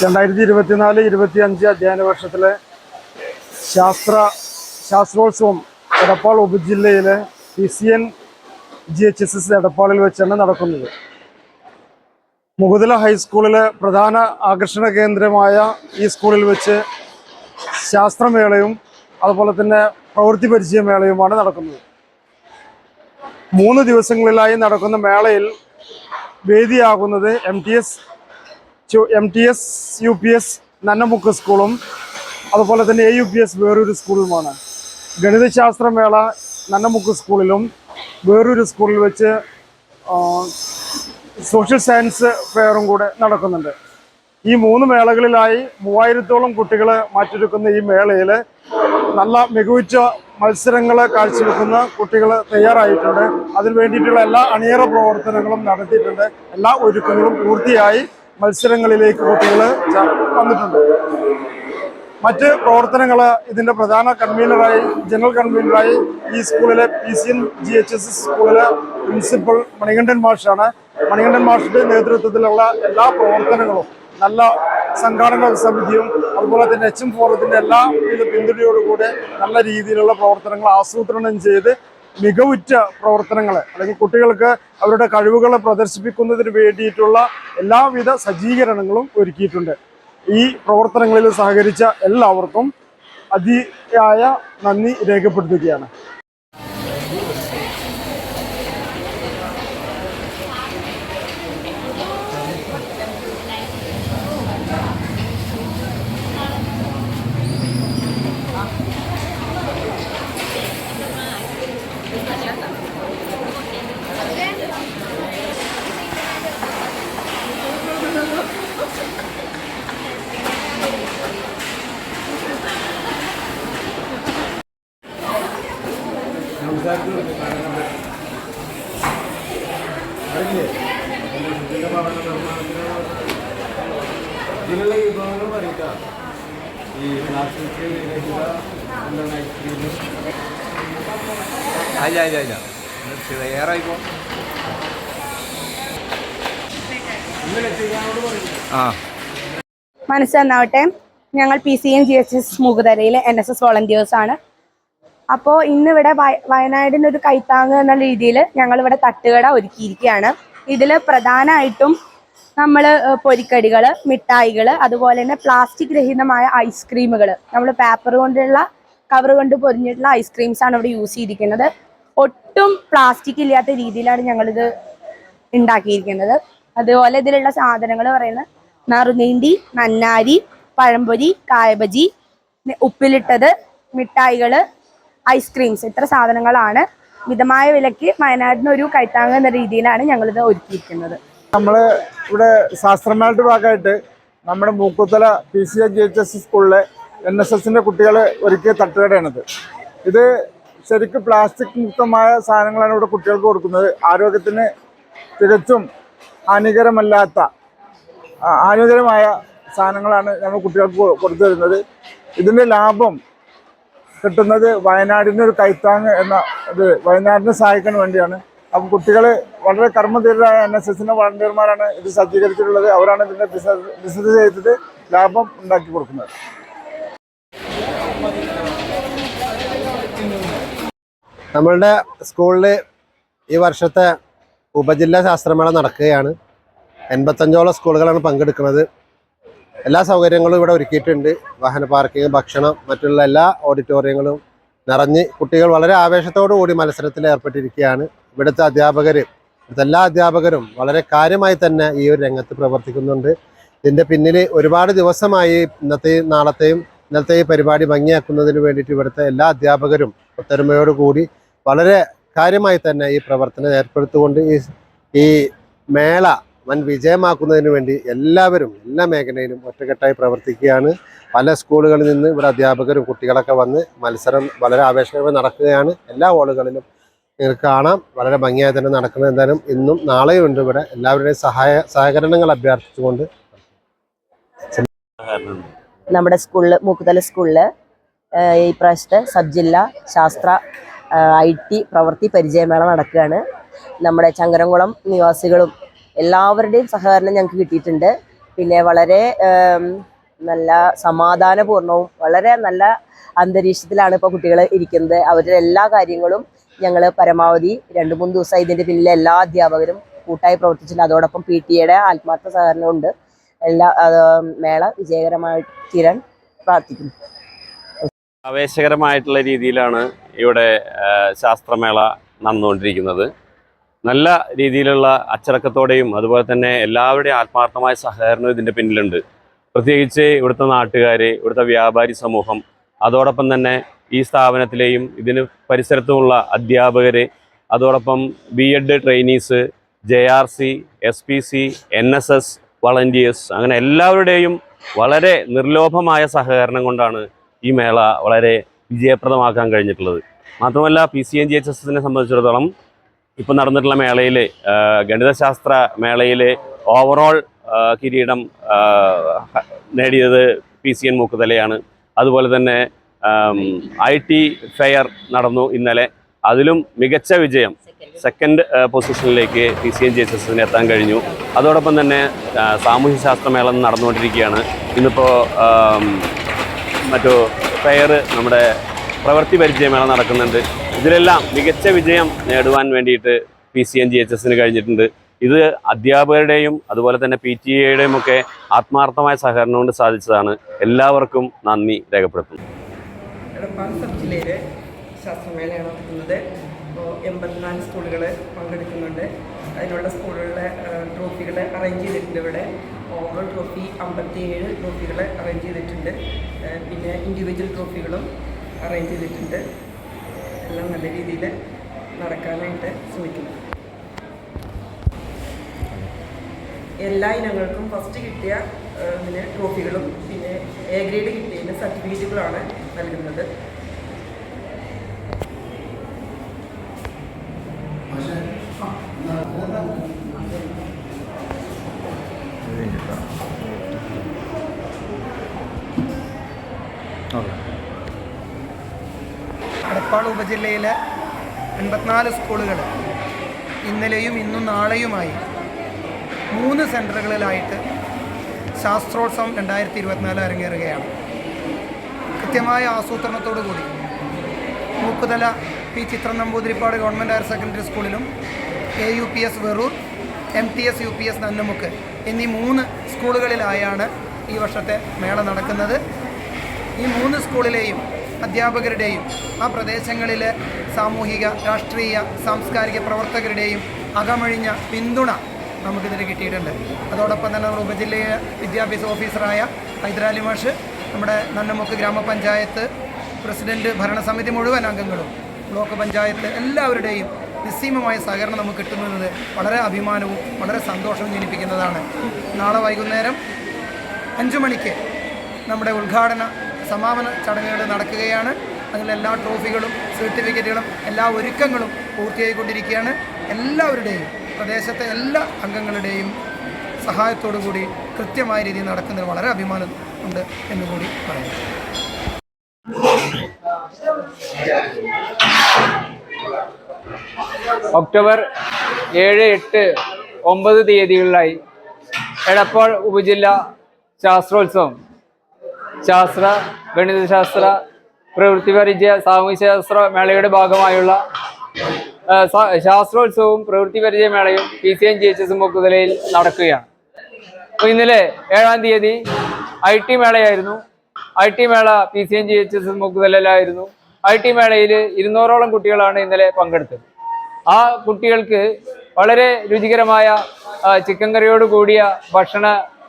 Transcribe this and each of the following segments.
രണ്ടായിരത്തി ഇരുപത്തിനാല് ഇരുപത്തി അഞ്ച് അധ്യയന വർഷത്തിലെ ശാസ്ത്ര ശാസ്ത്രോത്സവം Edappal ഉപജില്ലയിലെ P C N G H S S എടപ്പാളിൽ വെച്ചാണ് നടക്കുന്നത്. മുകുതല ഹൈസ്കൂളിലെ പ്രധാന ആകർഷണ കേന്ദ്രമായ ഈ സ്കൂളിൽ വെച്ച് ശാസ്ത്രമേളയും അതുപോലെ തന്നെ പ്രവൃത്തി പരിചയമേളയുമാണ് നടക്കുന്നത്. മൂന്ന് ദിവസങ്ങളിലായി നടക്കുന്ന മേളയിൽ വേദിയാകുന്നത് M T S M T S U P S Nannamukku സ്കൂളും അതുപോലെ തന്നെ എ യു പി എസ് വേറൊരു സ്കൂളുമാണ് ഗണിതശാസ്ത്രമേള നന്നമുക്ക് സ്കൂളിലും വേറൊരു സ്കൂളിൽ വെച്ച് സോഷ്യൽ സയൻസ് ഫെയറും കൂടെ നടക്കുന്നുണ്ട്. ഈ മൂന്ന് മേളകളിലായി മൂവായിരത്തോളം കുട്ടികൾ മാറ്റിയെടുക്കുന്ന ഈ മേളയിൽ നല്ല മികവുറ്റ മത്സരങ്ങൾ കാഴ്ചവെക്കുന്ന കുട്ടികൾ തയ്യാറായിട്ടുണ്ട്. അതിന് വേണ്ടിയിട്ടുള്ള എല്ലാ അണിയറ പ്രവർത്തനങ്ങളും നടത്തിയിട്ടുണ്ട്. എല്ലാ ഒരുക്കങ്ങളും പൂർത്തിയായി. മത്സരങ്ങളിലേക്ക് കുട്ടികൾ വന്നിട്ടുണ്ട്. മറ്റ് പ്രവർത്തനങ്ങൾ ഇതിന്റെ പ്രധാന കൺവീനറായി ജനറൽ കൺവീനറായി ഈ സ്കൂളിലെ P C N G H S സ്കൂളിലെ പ്രിൻസിപ്പൽ മണികണ്ഠൻ മാഷാണ്. മണികണ്ഠൻ മാഷിന്റെ നേതൃത്വത്തിലുള്ള എല്ലാ പ്രവർത്തനങ്ങളും നല്ല സംഘാടക സമിതിയും അതുപോലെ തന്നെ എച്ച് എം ഫോറത്തിന്റെ എല്ലാ പിന്തുണയോടുകൂടെ നല്ല രീതിയിലുള്ള പ്രവർത്തനങ്ങൾ ആസൂത്രണം ചെയ്ത് മികവുറ്റ പ്രവർത്തനങ്ങൾ അല്ലെങ്കിൽ കുട്ടികൾക്ക് അവരുടെ കഴിവുകളെ പ്രദർശിപ്പിക്കുന്നതിന് വേണ്ടിയിട്ടുള്ള എല്ലാവിധ സജ്ജീകരണങ്ങളും ഒരുക്കിയിട്ടുണ്ട്. ഈ പ്രവർത്തനങ്ങളിൽ സഹകരിച്ച എല്ലാവർക്കും അതിയായ നന്ദി രേഖപ്പെടുത്തുകയാണ്. ഇതിനുള്ള വിഭവങ്ങൾ പറയട്ടോ ഈ പ്ലാസ്റ്റിക് രഹിത എന്താണ് ഐസ്ക്രീം അല്ല അല്ല അല്ല പറയും ആ. മനസ്സ് നന്നാവട്ടെ. ഞങ്ങൾ P C M G H S മൂകുതരയിലെ N S S volunteers ആണ്. അപ്പോൾ ഇന്നിവിടെ വയ- വയനാടിന് ഒരു കൈത്താങ് എന്ന രീതിയിൽ ഞങ്ങളിവിടെ തട്ടുകട ഒരുക്കിയിരിക്കുകയാണ്. ഇതിൽ പ്രധാനമായിട്ടും നമ്മൾ പൊരിക്കടികൾ മിഠായികൾ അതുപോലെ തന്നെ പ്ലാസ്റ്റിക് രഹിതമായ ഐസ്ക്രീമുകൾ നമ്മൾ പേപ്പർ കൊണ്ടുള്ള കവർ കൊണ്ട് പൊരിഞ്ഞിട്ടുള്ള ഐസ്ക്രീംസ് ആണ് ഇവിടെ യൂസ് ചെയ്തിരിക്കുന്നത്. ഒട്ടും പ്ലാസ്റ്റിക് ഇല്ലാത്ത രീതിയിലാണ് ഞങ്ങളിത് ഉണ്ടാക്കിയിരിക്കുന്നത്. അതുപോലെ ഇതിലുള്ള സാധനങ്ങൾ പറയുന്നത് നറുനീണ്ടി നന്നാരി പഴംപൊരി കായബജി ഉപ്പിലിട്ടത് മിഠായികൾ ഐസ്ക്രീംസ് ഇത്ര സാധനങ്ങളാണ്. മിതമായ വിലയ്ക്ക് വയനാടിന് ഒരു കൈത്താങ് എന്ന രീതിയിലാണ് ഞങ്ങളിത് ഒരുക്കിയിരിക്കുന്നത്. നമ്മൾ ഇവിടെ ശാസ്ത്രമേളയുടെ ഭാഗമായിട്ട് നമ്മുടെ Mookkuthala P C G H S സ്കൂളിലെ എൻ എസ് എസിന്റെ കുട്ടികൾ ഒരുക്കിയ തട്ടുകടയാണിത്. ഇത് ശരിക്കും പ്ലാസ്റ്റിക് മുക്തമായ സാധനങ്ങളാണ് ഇവിടെ കുട്ടികൾക്ക് കൊടുക്കുന്നത്. ആരോഗ്യത്തിന് തികച്ചും ഹാനികരമല്ലാത്ത ഹാനികരമായ സാധനങ്ങളാണ് നമ്മൾ കുട്ടികൾക്ക് കൊടുത്തു തരുന്നത് ഇതിന്റെ ലാഭം കിട്ടുന്നത് വയനാടിന് ഒരു കൈത്താങ് എന്ന ഇത് വയനാടിനെ സഹായിക്കാൻ വേണ്ടിയാണ്. അപ്പം കുട്ടികൾ വളരെ കർമ്മധീരരായ എൻ എസ് എസിന്റെ വളണ്ടിയർമാരാണ് ഇത് സജ്ജീകരിച്ചിട്ടുള്ളത്. അവരാണ് ഇതിന്റെ ബിസിനസ് ബിസിനസ് ചെയ്തിട്ട് ലാഭം ഉണ്ടാക്കി കൊടുക്കുന്നത്. നമ്മളുടെ സ്കൂളിൽ ഈ വർഷത്തെ ഉപജില്ലാ ശാസ്ത്രമേള നടക്കുകയാണ്. എൺപത്തഞ്ചോളം സ്കൂളുകളാണ് പങ്കെടുക്കുന്നത്. എല്ലാ സൗകര്യങ്ങളും ഇവിടെ ഒരുക്കിയിട്ടുണ്ട്. വാഹന പാർക്കിംഗ് ഭക്ഷണം മറ്റുള്ള എല്ലാ ഓഡിറ്റോറിയങ്ങളും നിറഞ്ഞ് കുട്ടികൾ വളരെ ആവേശത്തോടു കൂടി മത്സരത്തിൽ ഏർപ്പെട്ടിരിക്കുകയാണ്. ഇവിടുത്തെ അധ്യാപകർ ഇവിടുത്തെ എല്ലാ അധ്യാപകരും വളരെ കാര്യമായി തന്നെ ഈ ഒരു രംഗത്ത് പ്രവർത്തിക്കുന്നുണ്ട്. ഇതിന്റെ പിന്നിൽ ഒരുപാട് ദിവസമായി ഇന്നത്തെയും നാളത്തെയും ഇന്നത്തെ ഈ പരിപാടി ഭംഗിയാക്കുന്നതിന് വേണ്ടിയിട്ട് ഇവിടുത്തെ എല്ലാ അധ്യാപകരും ഒത്തൊരുമയോടുകൂടി വളരെ കാര്യമായി തന്നെ ഈ പ്രവർത്തനം ഏർപ്പെടുത്തുകൊണ്ട് ഈ ഈ മേള വൻ വിജയമാക്കുന്നതിന് വേണ്ടി എല്ലാവരും എല്ലാ മേഖലയിലും ഒറ്റക്കെട്ടായി പ്രവർത്തിക്കുകയാണ്. പല സ്കൂളുകളിൽ നിന്ന് ഇവിടെ അധ്യാപകരും കുട്ടികളൊക്കെ വന്ന് മത്സരം വളരെ ആവേശകരമായി നടക്കുകയാണ്. എല്ലാ ഹോളുകളിലും നിങ്ങൾക്ക് കാണാം. വളരെ ഭംഗിയായി തന്നെ നടക്കുന്നത് എന്തായാലും ഇന്നും നാളെയും ഉണ്ട് ഇവിടെ. എല്ലാവരുടെയും സഹായ സഹകരണങ്ങൾ അഭ്യർത്ഥിച്ചുകൊണ്ട് നമ്മുടെ സ്കൂളിൽ മൂക്കുതല സ്കൂളിൽ ഈ പ്രാവശ്യത്തെ സബ് ജില്ലാ ശാസ്ത്ര ഐ ടി പ്രവൃത്തി പരിചയമേള നടക്കുകയാണ്. നമ്മുടെ ചങ്കരംകുളം നിവാസികളും എല്ലാവരുടെയും സഹകരണം ഞങ്ങൾക്ക് കിട്ടിയിട്ടുണ്ട്. പിന്നെ വളരെ നല്ല സമാധാനപൂർണവും വളരെ നല്ല അന്തരീക്ഷത്തിലാണ് ഇപ്പോൾ കുട്ടികൾ ഇരിക്കുന്നത്. അവരുടെ എല്ലാ കാര്യങ്ങളും ഞങ്ങൾ പരമാവധി രണ്ട് മൂന്ന് ദിവസം ഇതിന്റെ പിന്നിലെ എല്ലാ അധ്യാപകരും കൂട്ടായി പ്രവർത്തിച്ചിട്ടുണ്ട്. അതോടൊപ്പം പി ടി എയുടെ ആത്മാർത്ഥ സഹകരണമുണ്ട് എല്ലാ മേള വിജയകരമായി തീരാൻ പ്രാർത്ഥിക്കുന്നു. ആവേശകരമായിട്ടുള്ള രീതിയിലാണ് ഇവിടെ ശാസ്ത്രമേള നടന്നുകൊണ്ടിരിക്കുന്നത്. നല്ല രീതിയിലുള്ള അച്ചടക്കത്തോടെയും അതുപോലെ തന്നെ എല്ലാവരുടെയും ആത്മാർത്ഥമായ സഹകരണവും ഇതിന്റെ പിന്നിലുണ്ട്. പ്രത്യേകിച്ച് ഇവിടുത്തെ നാട്ടുകാർ ഇവിടുത്തെ വ്യാപാരി സമൂഹം അതോടൊപ്പം തന്നെ ഈ സ്ഥാപനത്തിലെയും ഇതിന് പരിസരത്തുമുള്ള അധ്യാപകർ അതോടൊപ്പം B Ed trainees J R C S P C N S S volunteers അങ്ങനെ എല്ലാവരുടെയും വളരെ നിർലോഭമായ സഹകരണം കൊണ്ടാണ് ഈ മേള വളരെ വിജയപ്രദമാക്കാൻ കഴിഞ്ഞിട്ടുള്ളത്. മാത്രമല്ല P C N G H S എസിനെ സംബന്ധിച്ചിടത്തോളം ഇപ്പം നടന്നിട്ടുള്ള മേളയിൽ ഗണിതശാസ്ത്ര മേളയിൽ ഓവറോൾ കിരീടം നേടിയത് പി സി എൻ മൂക്കുതലയാണ്. അതുപോലെ തന്നെ ഐ ടി ഫെയർ നടന്നു ഇന്നലെ. അതിലും മികച്ച വിജയം സെക്കൻഡ് പൊസിഷനിലേക്ക് പി സി എൻ ജി എസിന് എത്താൻ കഴിഞ്ഞു. അതോടൊപ്പം തന്നെ സാമൂഹ്യശാസ്ത്രമേള നടന്നുകൊണ്ടിരിക്കുകയാണ്. ഇന്നിപ്പോൾ മറ്റു ഫെയർ നമ്മുടെ പ്രവൃത്തി പരിചയമേള നടക്കുന്നുണ്ട്. ഇതിലെല്ലാം മികച്ച വിജയം നേടുവാൻ വേണ്ടിയിട്ട് P C N G H എസിന് കഴിഞ്ഞിട്ടുണ്ട്. ഇത് അധ്യാപകരുടെയും അതുപോലെ തന്നെ പി ടി എയുടെയും ഒക്കെ ആത്മാർത്ഥമായ സഹകരണം കൊണ്ട് സാധിച്ചതാണ്. എല്ലാവർക്കും നന്ദി രേഖപ്പെടുത്തുന്നു. എടപ്പാൾ ശാസ്ത്രമേളയാണ് നടക്കുന്നത്. അപ്പോൾ എൺപത്തിനാല് സ്കൂളുകൾ പങ്കെടുക്കുന്നുണ്ട്. അതിനുള്ള സ്കൂളുകളിലെ ട്രോഫികൾ അറേഞ്ച് ചെയ്തിട്ടുണ്ട് ഇവിടെ. ഓവർ ട്രോഫി അമ്പത്തിയേഴ് ട്രോഫികൾ അറേഞ്ച് ചെയ്തിട്ടുണ്ട്. പിന്നെ ഇൻഡിവിജ്വൽ ട്രോഫികളും അറേഞ്ച് ചെയ്തിട്ടുണ്ട്. എല്ലാം നല്ല രീതിയിൽ നടക്കാനായിട്ട് ശ്രമിക്കുന്നു. എല്ലാ ഇനങ്ങൾക്കും ഫസ്റ്റ് കിട്ടിയ പിന്നെ ട്രോഫികളും പിന്നെ എ ഗ്രേഡ് കിട്ടിയതിന് സർട്ടിഫിക്കറ്റുകളാണ് നൽകുന്നത്. എടപ്പാൾ ഉപജില്ലയിലെ എൺപത്തിനാല് സ്കൂളുകൾ ഇന്നലെയും ഇന്നും നാളെയുമായി മൂന്ന് സെന്ററുകളിലായിട്ട് ശാസ്ത്രോത്സവം രണ്ടായിരത്തി ഇരുപത്തിനാല് അരങ്ങേറുകയാണ്. കൃത്യമായ ആസൂത്രണത്തോടു കൂടി Mookkuthala P Chithran Namboothiripad government higher secondary സ്കൂളിലും A U P S Verur M T S U P S Nannamukku എന്നീ മൂന്ന് സ്കൂളുകളിലായാണ് ഈ വർഷത്തെ മേള നടക്കുന്നത്. ഈ മൂന്ന് സ്കൂളിലെയും അധ്യാപകരുടെയും ആ പ്രദേശങ്ങളിലെ സാമൂഹിക രാഷ്ട്രീയ സാംസ്കാരിക പ്രവർത്തകരുടെയും അകമഴിഞ്ഞ പിന്തുണ നമുക്കിതിന് കിട്ടിയിട്ടുണ്ട്. അതോടൊപ്പം തന്നെ നമ്മുടെ ഉപജില്ലയിലെ വിദ്യാഭ്യാസ ഓഫീസറായ ഹൈദരാലി മാഷ് നമ്മുടെ നന്നമുക്ക് ഗ്രാമപഞ്ചായത്ത് പ്രസിഡന്റ് ഭരണസമിതി മുഴുവൻ അംഗങ്ങളും ബ്ലോക്ക് പഞ്ചായത്ത് എല്ലാവരുടെയും നിസ്സീമമായ സഹകരണം നമുക്ക് കിട്ടുന്നത് വളരെ അഭിമാനവും വളരെ സന്തോഷവും ജനിപ്പിക്കുന്നതാണ്. നാളെ വൈകുന്നേരം അഞ്ചു മണിക്ക് നമ്മുടെ ഉദ്ഘാടന സമാപന ചടങ്ങുകൾ നടക്കുകയാണ്. അതിൽ എല്ലാ ട്രോഫികളും സർട്ടിഫിക്കറ്റുകളും എല്ലാ ഒരുക്കങ്ങളും പൂർത്തിയായിക്കൊണ്ടിരിക്കുകയാണ്. എല്ലാവരുടെയും പ്രദേശത്തെ എല്ലാ അംഗങ്ങളുടെയും സഹായത്തോടു കൂടി കൃത്യമായ രീതിയിൽ നടക്കുന്നതിന് വളരെ അഭിമാനം ഉണ്ട് എന്ന് കൂടി പറയുന്നു ഒക്ടോബർ ഏഴ് എട്ട് ഒമ്പത് തീയതികളിലായി എടപ്പാൾ ഉപജില്ല ശാസ്ത്രോത്സവം. ശാസ്ത്ര ഗണിതശാസ്ത്ര പ്രവൃത്തി പരിചയ സാമൂഹ്യശാസ്ത്ര മേളയുടെ ഭാഗമായുള്ള ശാസ്ത്രോത്സവവും പ്രവൃത്തി പരിചയ മേളയും P C N G H S മുക്കുതലയിൽ നടക്കുകയാണ്. ഇന്നലെ ഏഴാം തീയതി ഐ ടി മേളയായിരുന്നു. ഐ ടി മേള P C N G H S മുക്കുതലയിലായിരുന്നു I T മേളയിൽ ഇരുന്നൂറോളം കുട്ടികളാണ് ഇന്നലെ പങ്കെടുത്തത്. ആ കുട്ടികൾക്ക് വളരെ രുചികരമായ ചിക്കൻ കറിയോട് കൂടിയ ഭക്ഷണ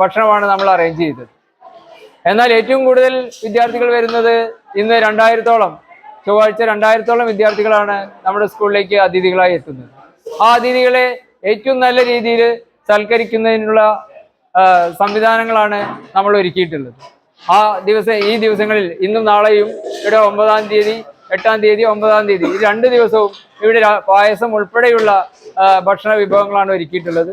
ഭക്ഷണമാണ് നമ്മൾ അറേഞ്ച് ചെയ്തത്. എന്നാൽ ഏറ്റവും കൂടുതൽ വിദ്യാർത്ഥികൾ വരുന്നത് ഇന്ന് രണ്ടായിരത്തോളം ചൊവ്വാഴ്ച രണ്ടായിരത്തോളം വിദ്യാർത്ഥികളാണ് നമ്മുടെ സ്കൂളിലേക്ക് അതിഥികളായി എത്തുന്നത്. ആ അതിഥികളെ ഏറ്റവും നല്ല രീതിയിൽ സൽക്കരിക്കുന്നതിനുള്ള സംവിധാനങ്ങളാണ് നമ്മൾ ഒരുക്കിയിട്ടുള്ളത്. ആ ദിവസം ഈ ദിവസങ്ങളിൽ ഇന്നും നാളെയും ഇവിടെ ഒമ്പതാം തീയതി എട്ടാം തീയതി ഒമ്പതാം തീയതി ഈ രണ്ട് ദിവസവും ഇവിടെ പായസം ഉൾപ്പെടെയുള്ള ഭക്ഷണ വിഭവങ്ങളാണ് ഒരുക്കിയിട്ടുള്ളത്.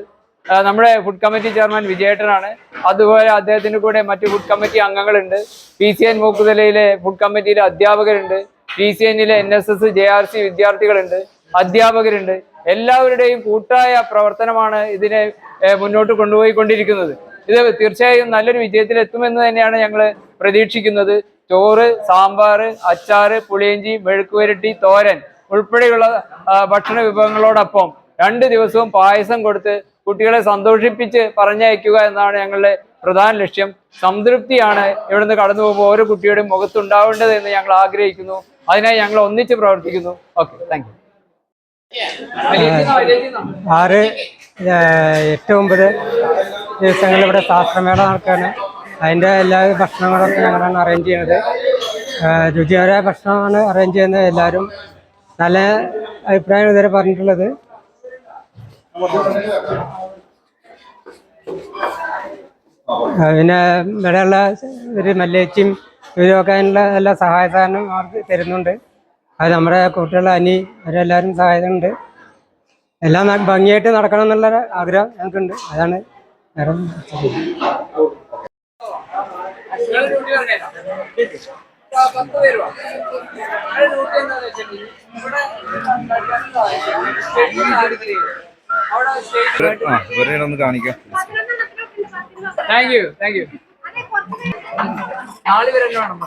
നമ്മുടെ ഫുഡ് കമ്മിറ്റി ചെയർമാൻ വിജയേട്ടനാണ്. അതുപോലെ അദ്ദേഹത്തിന്റെ കൂടെ മറ്റ് ഫുഡ് കമ്മിറ്റി അംഗങ്ങളുണ്ട്. പി സി എൻ മൂക്കുതലയിലെ ഫുഡ് കമ്മിറ്റിയിലെ അധ്യാപകരുണ്ട്. പി സി എന്നിലെ N S S J R C വിദ്യാർത്ഥികളുണ്ട്. അധ്യാപകരുണ്ട്. എല്ലാവരുടെയും കൂട്ടായ പ്രവർത്തനമാണ് ഇതിനെ മുന്നോട്ട് കൊണ്ടുപോയിക്കൊണ്ടിരിക്കുന്നത്. ഇത് തീർച്ചയായും നല്ലൊരു വിജയത്തിൽ എത്തുമെന്ന് തന്നെയാണ് ഞങ്ങൾ പ്രതീക്ഷിക്കുന്നത്. ചോറ് സാമ്പാർ അച്ചാറ് പുളിയഞ്ചി മെഴുക്കുവരട്ടി തോരൻ ഉൾപ്പെടെയുള്ള ഭക്ഷണ വിഭവങ്ങളോടൊപ്പം രണ്ട് ദിവസവും പായസം കൊടുത്ത് കുട്ടികളെ സന്തോഷിപ്പിച്ച് പറഞ്ഞയക്കുക എന്നാണ് ഞങ്ങളുടെ പ്രധാന ലക്ഷ്യം. സംതൃപ്തിയാണ് ഇവിടുന്ന് കടന്നു പോകുമ്പോൾ ഓരോ കുട്ടിയുടെയും മുഖത്തുണ്ടാവേണ്ടത് എന്ന് ഞങ്ങൾ ആഗ്രഹിക്കുന്നു. അതിനായി ഞങ്ങൾ ഒന്നിച്ച് പ്രവർത്തിക്കുന്നു. ഓക്കെ താങ്ക് യു ആറ് എട്ട് ഒമ്പത് ദിവസങ്ങളിൽ ഇവിടെ ശാസ്ത്രമേള നടക്കുകയാണ്. അതിന്റെ എല്ലാ ഭക്ഷണങ്ങളൊക്കെ ഞങ്ങളാണ് അറേഞ്ച് ചെയ്യുന്നത്. രുചികരമായ ഭക്ഷണമാണ് അറേഞ്ച് ചെയ്യുന്നത് എല്ലാവരും. നല്ല അഭിപ്രായം ഇതുവരെ പറഞ്ഞിട്ടുള്ളത്. പിന്നെ ഇവിടെയുള്ള ഒരു ഇവരൊക്കെ അതിനുള്ള എല്ലാ സഹായ സഹകരണം അവർക്ക് തരുന്നുണ്ട്. അത് നമ്മുടെ കുട്ടികളെ അനി അവരെല്ലാവരും സഹായിക്കുന്നുണ്ട്. എല്ലാം ഭംഗിയായിട്ട് നടക്കണം എന്നുള്ള ആഗ്രഹം ഞങ്ങൾക്കുണ്ട്. അതാണ് ആ ഇവരെ ഒന്ന് കാണിക്കാം. താങ്ക് യു താങ്ക് യു നാളെ വരെ വേണം